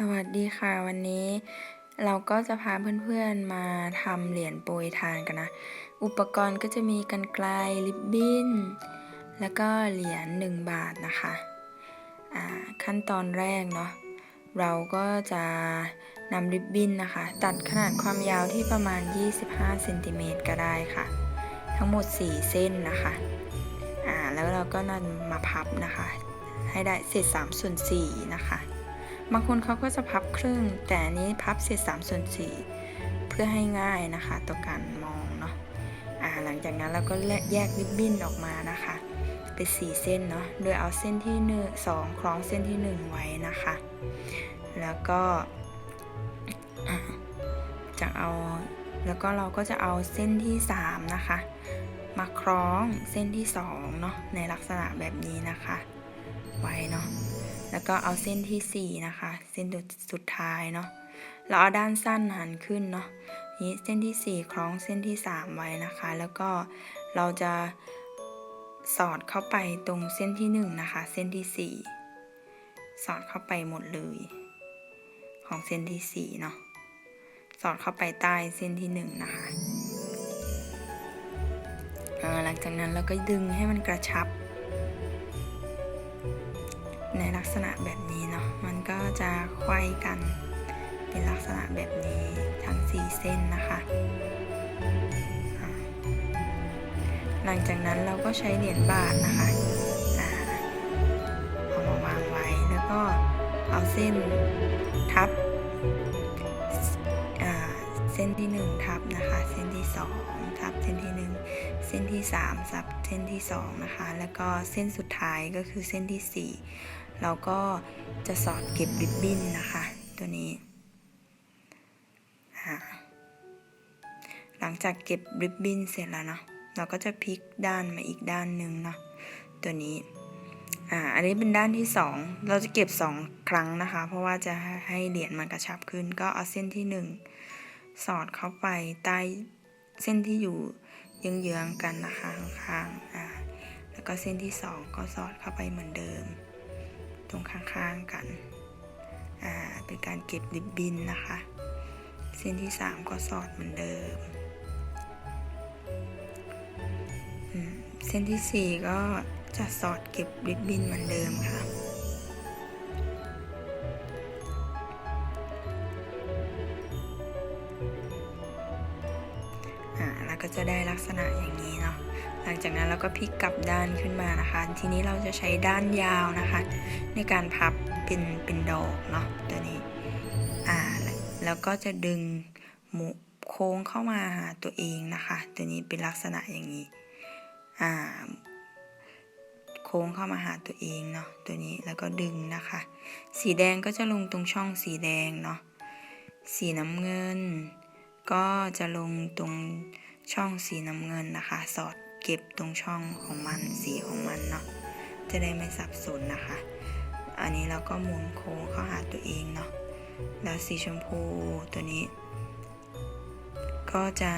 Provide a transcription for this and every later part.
สวัสดีค่ะวันนี้เราก็จะพาเพื่อนๆมาทำเหรียญโปรยทานกันนะ อุปกรณ์ก็จะมีกันไกลลิบบิ้น แล้วก็เหรียญ1บาทนะคะอ่าขั้นตอนแรกเนาะเราก็จะนำริบบิ้นนะคะ ตัดขนาดความยาวที่ประมาณ 25เซนติเมตรก็ได้ค่ะ ทั้งหมด 4 เส้นนะคะอ่าแล้วเราก็นำมาพับนะคะ ให้ได้เศษ3ส่วน4นะคะ บางคนเขาก็จะพับครึ่ง แต่อันนี้พับเศษ3ส่วน4เพื่อให้ง่ายนะคะต่อการมองเนาะอ่าหลังจากนั้นเราก็แยกริบบิ้นออกมานะคะเป็น4เส้นเนาะโดยเอาเส้นที่หนึ่งสองคล้องเส้นที่ 1 ไว้นะคะ แล้วก็จะเอาแล้วก็เราก็จะเอาเส้นที่ 3 นะคะ มาคล้องเส้นที่2เนาะในลักษณะแบบนี้นะคะ ไว้เนาะ แล้วก็เอาเส้นที่ 4 นะคะ เส้นสุดท้ายเนาะเราเอาด้านสั้นหันขึ้นเนาะนี้เส้นที่ 4 คล้องเส้นที่ 3 ไว้นะคะ แล้วก็เราจะสอดเข้าไปตรงเส้นที่1นะคะ เส้นที่ 4 สอดเข้าไปหมดเลย ของเส้นที่4เนาะสอดเข้าไปใต้เส้นที่ 1 นะคะหลังจากนั้นเราก็ดึงให้มันกระชับ ในลักษณะแบบนี้เนาะ มันก็จะไขว้กันเป็นลักษณะแบบนี้ทั้ง 4 เส้นนะคะ หลังจากนั้นเราก็ใช้เหรียญบาทนะคะเอามาวางไว้แล้วก็เอาเส้นทับเส้นที่ 1 ทับนะคะ เส้นที่ 2 ทับเส้นที่ 1 เส้นที่3ทับเส้นที่ 2 นะคะ แล้วก็เส้นสุดท้ายก็คือเส้นที่ 4 เราก็จะสอดเก็บริบบิ้นนะคะ ตัวนี้ หลังจากเก็บริบบิ้นเสร็จแล้วเนาะเราก็จะพลิกด้านมาอีกด้านหนึ่งเนาะตัวนี้ อ่า อันนี้เป็นด้านที่ 2 เราจะเก็บ 2 ครั้งนะคะ เพราะว่าจะให้เหรียญมันกระชับขึ้น ก็เอาเส้นที่ 1 สอดเข้าไปใต้เส้นที่อยู่เยื้องๆกันนะคะข้างๆอ่าแล้วก็เส้นที่ 2 ก็สอดเข้าไปเหมือนเดิม ตรงข้างๆกันเป็นการเก็บริบบินนะคะ เส้นที่ 3 ก็สอดเหมือนเดิม เส้นที่ 4 ก็จะสอดเก็บริบบินเหมือนเดิมค่ะก็จะได้ลักษณะอย่างนี้เนาะ หลังจากนั้นเราก็พลิกกลับด้านขึ้นมานะคะ ทีนี้เราจะใช้ด้านยาวนะคะ ในการพับเป็นเป็นดอกเนาะตัวนี้อ่าแล้วก็จะดึงหมุโค้งเข้ามาหาตัวเองนะคะ ตัวนี้เป็นลักษณะอย่างนี้อ่าโค้งเข้ามาหาตัวเองเนาะตัวนี้แล้วก็ดึงนะคะ สีแดงก็จะลงตรงช่องสีแดงเนาะสีน้ำเงิน ก็จะลงตรงช่องสีน้ำเงินนะคะ สอด เก็บตรงช่องของมันสีของมันเนาะจะได้ไม่สับสนนะคะ อันนี้เราก็หมุนโค้งเข้าหาตัวเองเนาะแล้วสีชมพูตัวนี้ ก็จะ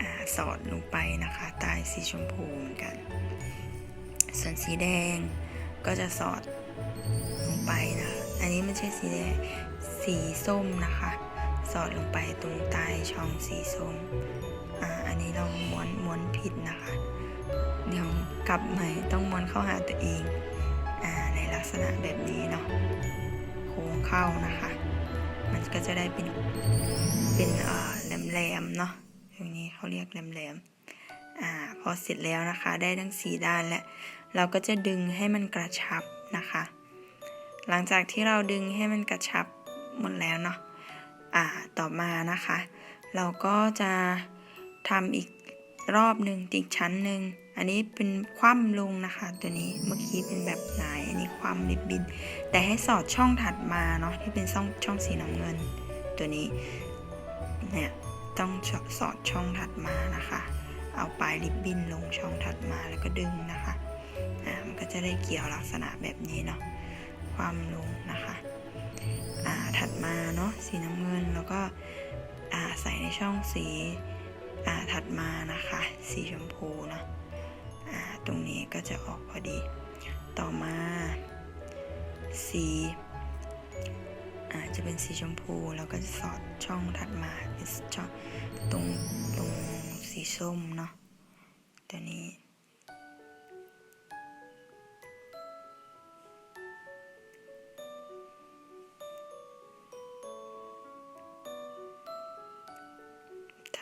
อสอดลงไปนะคะใต้สีชมพูเหมือนกัน ส่วนสีแดงก็จะสอดลงไปนะอันนี้ไม่ใช่สีแดงสีส้มนะคะ สอดลงไปตรงใต้ช่องสีส้ม อันนี้เราม้วนม้วนผิดนะคะ เดี๋ยวกลับใหม่ต้องม้วนเข้าหาตัวเองอ่าในลักษณะแบบนี้เนาะโค้งเข้านะคะ มันก็จะได้เป็นเป็นเอ่อแหลมๆเนาะตรงนี้เขาเรียกแหลมๆอ่าพอเสร็จแล้วนะคะ ได้ทั้งสีด้านและเราก็จะดึงให้มันกระชับนะคะ หลังจากที่เราดึงให้มันกระชับหมดแล้วเนาะอ่าต่อมานะคะ เราก็จะ ทำอีกรอบหนึ่งอีกชั้นหนึ่งอันนี้เป็นคว่ำลงนะคะ ตัวนี้เมื่อกี้เป็นแบบไหนอันนี้คว่ำริบบิน แต่ให้สอดช่องถัดมาเนาะที่เป็นช่องช่องสีน้ำเงิน ตัวนี้เนี่ยต้องสอดช่องถัดมานะคะ เอาปลายริบบิ้นลงช่องถัดมาแล้วก็ดึงนะคะอ่ามันก็จะได้เกี่ยวลักษณะแบบนี้เนาะความลงนะคะอ่าถัดมาเนาะสีน้ำเงินแล้วก็อ่าใส่ในช่องสี อ่าถัดมานะคะ สีชมพูเนาะอ่าตรงนี้ก็จะออกพอดี ต่อมาสีจะเป็นสีชมพูแล้วก็สอดช่องถัดมาเป็นช่องตรงตรงสีส้มเนาะตัวนี้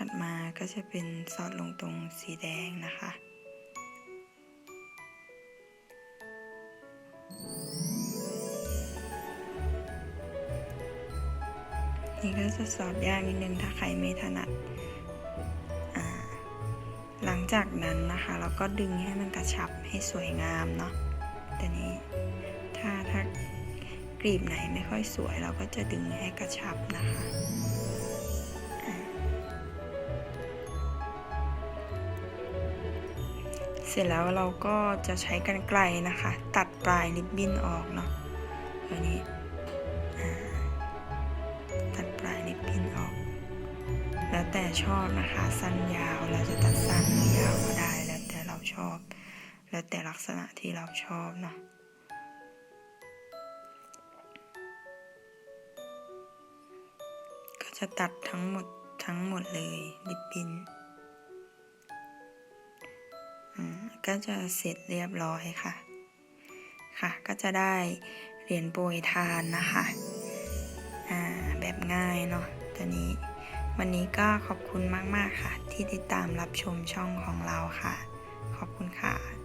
ถัดมาก็จะเป็นสอดลงตรงสีแดงนะคะ นี่ก็จะสอดยากนิดนึงถ้าใครไม่ถนัด หลังจากนั้นนะคะ เราก็ดึงให้มันกระชับให้สวยงามเนาะแต่นี้ถ้าถ้ากรีบไหนไม่ค่อยสวย เราก็จะดึงให้กระชับนะคะ เสร็จแล้วเราก็จะใช้กรรไกรนะคะ ตัดปลายริบบิ้นออกเนาะตัวนี้ตัดปลายริบบิ้นออก แล้วแต่ชอบนะคะ สั้นยาวเราจะตัดสั้นหรือยาวก็ได้แล้วแต่เราชอบ แล้วแต่ลักษณะที่เราชอบเนาะก็จะตัดทั้งหมดทั้งหมดเลยริบบิ้น ก็จะเสร็จเรียบร้อยค่ะ ค่ะ ก็จะได้เหรียญโปรยทานนะคะแบบง่ายเนาะตัวนี้ วันนี้ก็ขอบคุณมาก ๆ ค่ะ ที่ติดตามรับชมช่องของเราค่ะ ขอบคุณค่ะ